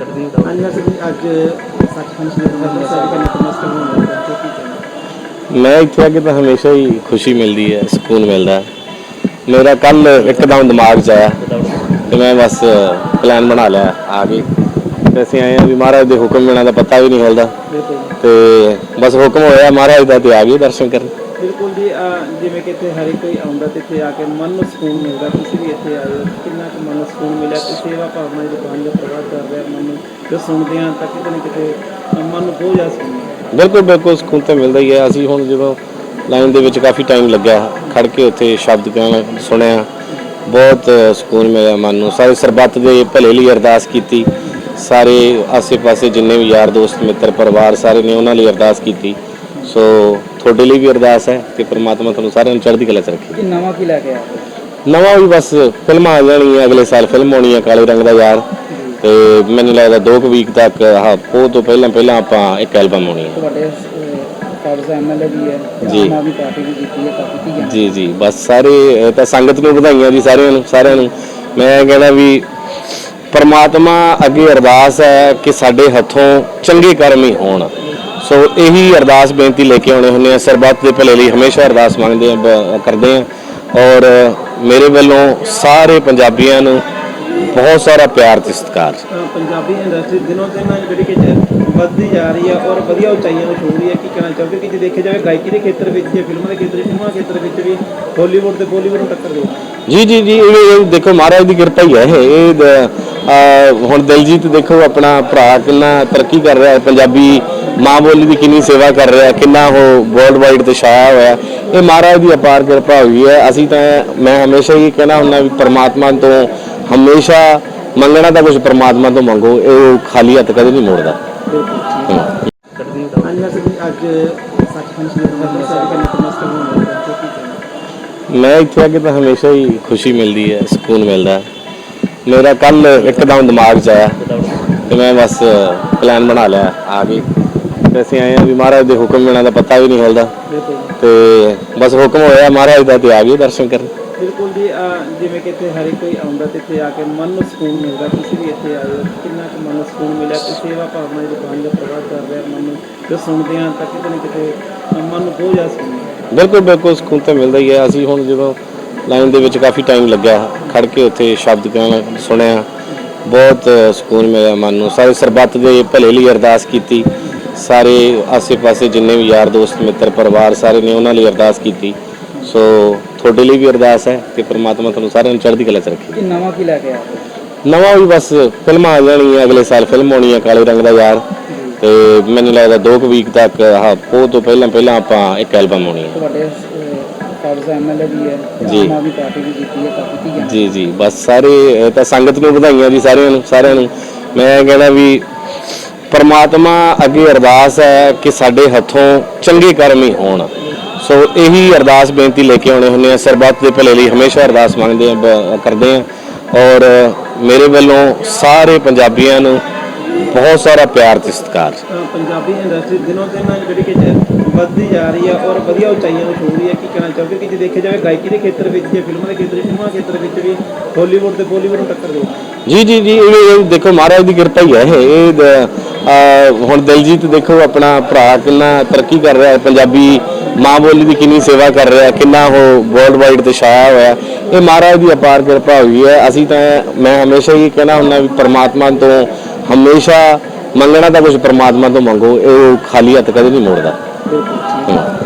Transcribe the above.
ਅੱਜ ਸੱਚਖੰਡ ਨਤਮਸਤਕ ਹੋਣ ਮੈਂ ਇੱਥੇ ਆ ਕੇ ਤਾਂ ਹਮੇਸ਼ਾ ਹੀ ਖੁਸ਼ੀ ਮਿਲਦੀ ਹੈ ਸਕੂਨ ਮਿਲਦਾ। ਮੇਰਾ ਕੱਲ ਇੱਕਦਮ ਦਿਮਾਗ 'ਚ ਆਇਆ ਤੇ ਮੈਂ ਬਸ ਪਲਾਨ ਬਣਾ ਲਿਆ ਆ ਗਏ ਤੇ ਅਸੀਂ ਆਏ ਆ ਵੀ ਮਹਾਰਾਜ ਦੇ ਹੁਕਮ ਬਿਨਾਂ ਦਾ ਪਤਾ ਵੀ ਨਹੀਂ ਹਿਲਦਾ ਬਿਲਕੁਲ। ਤੇ ਬਸ ਹੁਕਮ ਹੋਇਆ ਮਹਾਰਾਜ ਦਾ ਤੇ ਆ ਗਏ ਦਰਸ਼ਨ ਕਰਨ। ਬਿਲਕੁਲ ਜੀ ਜਿਵੇਂ ਕਿ ਇੱਥੇ ਹਰ ਇੱਕ ਕੋਈ ਆਉਂਦਾ ਤੇ ਇੱਥੇ ਆ ਕੇ ਮਨ ਨੂੰ ਸਕੂਨ ਮਿਲਦਾ, ਤੁਸੀਂ ਵੀ ਇੱਥੇ ਆਏ ਹੋ ਕਿੰਨਾ ਕੁ ਮਨ ਨੂੰ ਸਕੂਨ ਮਿਲਿਆ ਤੇ ਸੇਵਾ ਭਾਵਨਾ ਦੀ ਦੁਕਾਨ ਦਾ ਪ੍ਰਵਾਹ ਕਰ ਰਿਹਾ, ਮਨ ਨੂੰ ਜੋ ਸੁਣਦੇ ਆ ਤਾਂ ਕਿਤੇ ਨਾ ਕਿਤੇ ਮਨ ਨੂੰ ਬਹੁਤ ਜ਼ਿਆਦਾ ਸਕੂਨ ਬਿਲਕੁਲ ਬਿਲਕੁਲ, ਸਕੂਨ ਤਾਂ ਮਿਲਦਾ ਹੀ ਹੈ। ਅਸੀਂ ਹੁਣ ਜਦੋਂ ਲਾਈਨ ਦੇ ਵਿੱਚ ਕਾਫੀ ਟਾਈਮ ਲੱਗਿਆ, ਖੜ ਕੇ ਉੱਥੇ ਸ਼ਬਦ ਕਹਿਣ ਸੁਣਿਆ, ਬਹੁਤ ਸਕੂਨ ਮਿਲਿਆ ਮਨ ਨੂੰ। ਸਾਰੇ ਸਰਬੱਤ ਦੇ ਭਲੇ ਲਈ ਅਰਦਾਸ ਕੀਤੀ। ਸਾਰੇ ਆਸੇ-ਪਾਸੇ ਜਿੰਨੇ ਵੀ ਯਾਰ ਦੋਸਤ, ਮਿੱਤਰ, ਪਰਿਵਾਰ ਸਾਰੇ ਨੇ ਉਹਨਾਂ ਲਈ ਅਰਦਾਸ ਕੀਤੀ। ਸੋ ਤੁਹਾਡੇ ਲਈ ਵੀ ਅਰਦਾਸ ਹੈ ਕਿ ਪ੍ਰਮਾਤਮਾ ਤੁਹਾਨੂੰ ਸਾਰਿਆਂ ਨੂੰ ਚੜ੍ਹਦੀ ਕਲਾ 'ਚ ਰੱਖੇ। ਨਵਾਂ ਕੀ ਲੈ ਕੇ ਆਏ? ਨਵਾਂ ਵੀ ਬਸ ਫਿਲਮਾਂ ਆ ਜਾਣਗੀਆਂ ਅਗਲੇ ਸਾਲ ਫਿਲਮ ਆਉਣੀ ਹੈ ਕਾਲੇ ਰੰਗ ਦਾ ਯਾਰ। ਤੇ ਮੈਨੂੰ ਲੱਗਦਾ 2 ਕੁ ਵੀਕ ਤੱਕ ਆਹ ਉਹ ਤੋਂ ਪਹਿਲਾਂ ਪਹਿਲਾਂ ਆਪਾਂ ਇੱਕ ਐਲਬਮ ਆਉਣੀ ਹੈ ਤੁਹਾਡੇ ਫਾਰਜ਼ ਐਮਐਲਏ ਵੀ ਹੈ ਜੀ। ਆਮ ਆਦਮੀ ਪਾਰਟੀ ਵੀ ਕੀਤੀ ਹੈ ਕਾਫੀ ਕੀ ਕਹਿੰਦੇ ਜੀ ਜੀ। ਬਸ ਸਾਰੇ ਇਹ ਤਾਂ ਸੰਗਤ ਨੂੰ ਵਧਾਈਆਂ ਜੀ ਸਾਰਿਆਂ ਨੂੰ ਸਾਰਿਆਂ ਨੂੰ। ਮੈਂ ਕਹਿੰਦਾ ਵੀ ਪਰਮਾਤਮਾ ਅੱਗੇ ਅਰਦਾਸ ਹੈ ਕਿ ਸਾਡੇ ਹੱਥੋਂ ਚੰਗੇ ਕਰਮ ਹੀ ਹੋਣ। ਸੋ ਇਹੀ ਅਰਦਾਸ ਬੇਨਤੀ ਲੈ ਕੇ ਆਉਣੇ ਹੁੰਦੇ ਆ। ਸਰਬੱਤ ਦੇ ਭਲੇ ਲਈ ਹਮੇਸ਼ਾ ਅਰਦਾਸ ਮੰਗਦੇ ਆ ਕਰਦੇ ਆ। ਔਰ ਮੇਰੇ ਵੱਲੋਂ ਸਾਰੇ ਪੰਜਾਬੀਆਂ ਨੂੰ ਬਹੁਤ ਸਾਰਾ ਪਿਆਰ ਤੇ ਸਤਿਕਾਰ। ਪੰਜਾਬੀ ਇੰਡਸਟਰੀ ਦਿਨੋਂ ਦਿਨ ਜਿਹੜੀ ਕਿ ਵੱਧਦੀ ਜਾ ਰਹੀ ਹੈ ਔਰ ਵਧੀਆ ਉਚਾਈਆਂ ਨੂੰ ਛੂਹ ਰਹੀ ਹੈ ਕੀ ਕਹਿਣਾ ਚਾਹੋਗੇ? ਕਿ ਜੇ ਦੇਖਿਆ ਜਾਵੇ ਗਾਇਕੀ ਦੇ ਖੇਤਰ ਵਿੱਚ ਜਾਂ ਫਿਲਮਾਂ ਦੇ ਖੇਤਰ ਵਿੱਚ ਫਿਲਮਾਂ ਖੇਤਰ ਵਿੱਚ ਵੀ ਹਾਲੀਵੁੱਡ ਤੇ ਬਾਲੀਵੁੱਡ ਨੂੰ ਟੱਕਰ ਦੇ ਜੀ ਜੀ ਜੀ ਇਹ ਦੇਖੋ ਮਹਾਰਾਜ ਦੀ ਕਿਰਪਾ ਹੀ ਹੈ ਇਹ। ਹੁਣ ਦਿਲਜੀਤ ਦੇਖੋ ਆਪਣਾ ਭਰਾ ਕਿੰਨਾ ਤਰੱਕੀ ਕਰ ਰਿਹਾ ਹੈ। ਪੰਜਾਬੀ ਮਾਂ ਬੋਲੀ ਦੀ ਕਿੰਨੀ ਸੇਵਾ ਕਰ ਰਿਹਾ ਕਿੰਨਾ ਉਹ ਵਰਲਡ ਵਾਈਡ ਤੇ ਛਾਇਆ ਹੋਇਆ ਇਹ ਮਹਾਰਾਜ ਦੀ ਅਪਾਰ ਕਿਰਪਾ ਹੋਈ ਹੈ। ਅਸੀਂ ਤਾਂ ਮੈਂ ਹਮੇਸ਼ਾ ਹੀ ਕਹਿਣਾ ਹੁੰਦਾ ਵੀ ਪਰਮਾਤਮਾ ਤੋਂ ਹਮੇਸ਼ਾ ਮੰਗਣਾ ਤਾਂ ਕੁਝ ਪਰਮਾਤਮਾ ਤੋਂ ਮੰਗੋ, ਇਹ ਖਾਲੀ ਹੱਥ ਕਦੇ ਨਹੀਂ ਮੋੜਦਾ। ਮੈਂ ਇੱਥੇ ਆ ਕੇ ਤਾਂ ਹਮੇਸ਼ਾ ਹੀ ਖੁਸ਼ੀ ਮਿਲਦੀ ਹੈ, ਸਕੂਨ ਮਿਲਦਾ ਹੈ। ਮੇਰਾ ਕੱਲ ਇੱਕਦਮ ਦਿਮਾਗ 'ਚ ਆਇਆ ਤੇ ਮੈਂ ਬਸ ਪਲਾਨ ਬਣਾ ਲਿਆ ਆ ਗਏ ਤੇ ਅਸੀਂ ਆਏ ਆ ਵੀ ਮਹਾਰਾਜ ਦੇ ਹੁਕਮ ਬਿਨਾਂ ਦਾ ਪਤਾ ਵੀ ਨਹੀਂ ਹਿਲਦਾ ਤੇ ਬਸ ਹੁਕਮ ਹੋਇਆ ਮਹਾਰਾਜ ਦਾ ਤੇ ਆ ਗਏ ਦਰਸ਼ਨ ਕਰਨ। ਬਿਲਕੁਲ ਜੀ ਜਿਵੇਂ ਕਿ ਇੱਥੇ ਹਰ ਇੱਕ ਕੋਈ ਆਉਂਦਾ ਤੇ ਇੱਥੇ ਆ ਕੇ ਮਨ ਨੂੰ ਸਕੂਨ ਮਿਲਦਾ। ਤੁਸੀਂ ਵੀ ਇੱਥੇ ਆਏ ਕਿੰਨਾ ਕੁ ਮਨ ਨੂੰ ਸਕੂਨ ਮਿਲਿਆ? ਤੇ ਸੇਵਾ ਭਾਵਨਾ ਦੀ ਦੁਕਾਨ ਦਾ ਪ੍ਰਵਾਹ ਕਰ ਰਿਹਾ ਮਨ ਨੂੰ ਜੋ ਸੁਣਦੇ ਆ ਤਾਂ ਕਿਤੇ ਨਾ ਕਿਤੇ ਮਨ ਨੂੰ ਬਹੁਤ ਜ਼ਿਆਦਾ ਸਕੂਨ ਬਿਲਕੁਲ ਬਿਲਕੁਲ ਸਕੂਨ ਤਾਂ ਮਿਲਦਾ ਹੀ ਹੈ। ਅਸੀਂ ਹੁਣ ਜਦੋਂ ਲਾਈਨ ਦੇ ਵਿੱਚ ਕਾਫੀ ਟਾਈਮ ਲੱਗਿਆ। ਖੜ ਕੇ ਉੱਥੇ ਸ਼ਬਦ ਕਹਿਣ ਸੁਣਿਆ। ਬਹੁਤ ਸਕੂਨ ਮਿਲਿਆ ਮਨ ਨੂੰ। ਸਾਰੇ ਸਰਬੱਤ ਦੇ ਭਲੇ ਲਈ ਅਰਦਾਸ ਕੀਤੀ। ਸਾਰੇ ਆਸੇ-ਪਾਸੇ ਜਿੰਨੇ ਵੀ ਯਾਰ ਦੋਸਤ ਮਿੱਤਰ ਪਰਿਵਾਰ ਸਾਰੇ ਨੇ ਉਹਨਾਂ ਲਈ ਅਰਦਾਸ ਕੀਤੀ। ਸੋ ਤੁਹਾਡੇ ਲਈ ਵੀ ਅਰਦਾਸ ਹੈ ਕਿ ਪ੍ਰਮਾਤਮਾ ਤੁਹਾਨੂੰ ਸਾਰਿਆਂ ਨੂੰ ਚੜ੍ਹਦੀ ਕਲਾ 'ਚ ਰੱਖੇ। ਕਿ ਨਵਾਂ ਕੀ ਲੈ ਕੇ ਆਏ? ਨਵਾਂ ਵੀ ਬਸ ਫਿਲਮਾਂ ਆ ਜਾਣਗੀਆਂ। ਅਗਲੇ ਸਾਲ ਫਿਲਮ ਆਉਣੀ ਹੈ ਕਾਲੇ ਰੰਗ ਦਾ ਯਾਰ। ਤੇ ਮੈਨੂੰ ਲੱਗਦਾ 2 ਕੁ ਵੀਕ ਤੱਕ ਆਹ ਉਹ ਤੋਂ ਪਹਿਲਾਂ ਪਹਿਲਾਂ ਆਪਾਂ ਇੱਕ ਐਲਬਮ ਆਉਣੀ ਹੈ ਤੁਹਾਡੇ ਫਾਰਜ਼ ਐਮਐਲਏ ਵੀ ਹੈ ਜੀ। ਆਮ ਆਦਮੀ ਪਾਰਟੀ ਵੀ ਕੀਤੀ ਹੈ ਕਾਫੀ ਕੀ ਕਹਿੰਦੇ ਜੀ ਜੀ। ਬਸ ਸਾਰੇ ਤਾਂ ਸੰਗਤ ਨੂੰ ਵਧਾਈਆਂ ਜੀ ਸਾਰਿਆਂ ਨੂੰ ਸਾਰਿਆਂ ਨੂੰ। ਮੈਂ ਕਹਿੰਦਾ ਵੀ ਪਰਮਾਤਮਾ ਅੱਗੇ ਅਰਦਾਸ ਹੈ ਕਿ ਸਾਡੇ ਹੱਥੋਂ ਚੰਗੇ ਕਰਮ ਹੀ ਹੋਣ। ਸੋ ਇਹੀ ਅਰਦਾਸ ਬੇਨਤੀ ਲੈ ਕੇ ਆਉਣੇ ਹੁੰਦੇ ਆ। ਸਰਬੱਤ ਦੇ ਭਲੇ ਲਈ ਹਮੇਸ਼ਾ ਅਰਦਾਸ ਮੰਗਦੇ ਆ ਬ- ਕਰਦੇ ਆ। ਔਰ ਮੇਰੇ ਵੱਲੋਂ ਸਾਰੇ ਪੰਜਾਬੀਆਂ ਨੂੰ ਬਹੁਤ ਸਾਰਾ ਪਿਆਰ ਤੇ ਸਤਿਕਾਰ। ਅ, ਪੰਜਾਬੀ ਇੰਡਸਟਰੀ ਦਿਨੋਂ ਦਿਨ ਜਿਹੜੀ ਕਿ ਜ- ਵੱਧਦੀ ਜਾ ਰਹੀ ਹੈ ਔਰ ਵਧੀਆ ਉਚਾਈਆਂ ਨੂੰ ਛੂਹ ਰਹੀ ਹੈ ਕੀ ਕਹਿਣਾ ਚਾਹੋਗੇ? ਕਿ ਜੇ ਦੇਖਿਆ ਜਾਵੇ, ਗਾਇਕੀ ਦੇ ਖੇਤਰ ਵਿੱਚ ਜਾਂ ਫਿਲਮਾਂ ਦੇ ਖੇਤਰ ਵਿੱਚ, ਫਿਲਮਾਂ ਦੇ ਖੇਤਰ ਵਿੱਚ ਵੀ ਹਾਲੀਵੁੱਡ ਤੇ ਬਾਲੀਵੁੱਡ ਨੂੰ ਟੱਕਰ ਦੇ। ਜੀ ਜੀ ਜੀ, ਇਹ ਦੇਖੋ, ਮਹਾਰਾਜ ਦੀ ਕਿਰਪਾ ਹੀ ਹੈ ਇਹ। ਹੁਣ ਦਿਲਜੀਤ ਦੇਖੋ, ਆਪਣਾ ਭਰਾ ਕਿੰਨਾ ਤਰੱਕੀ ਕਰ ਰਿਹਾ ਹੈ। ਪੰਜਾਬੀ ਮਾਂ ਬੋਲੀ ਦੀ ਕਿੰਨੀ ਸੇਵਾ ਕਰ ਰਿਹਾ ਕਿੰਨਾ ਉਹ ਵਰਲਡ ਵਾਈਡ ਤੇ ਛਾਇਆ ਹੋਇਆ ਇਹ ਮਹਾਰਾਜ ਦੀ ਅਪਾਰ ਕਿਰਪਾ ਹੋਈ ਹੈ। ਅਸੀਂ ਤਾਂ ਮੈਂ ਹਮੇਸ਼ਾ ਹੀ ਕਹਿਣਾ ਹੁੰਦਾ ਵੀ ਪਰਮਾਤਮਾ ਤੋਂ ਹਮੇਸ਼ਾ ਮੰਗਣਾ ਤਾਂ ਕੁਝ ਪਰਮਾਤਮਾ ਤੋਂ ਮੰਗੋ, ਇਹ ਖਾਲੀ ਹੱਥ ਕਦੇ ਨਹੀਂ ਮੋੜਦਾ। ਬਿਲਕੁਲ ਹਮ।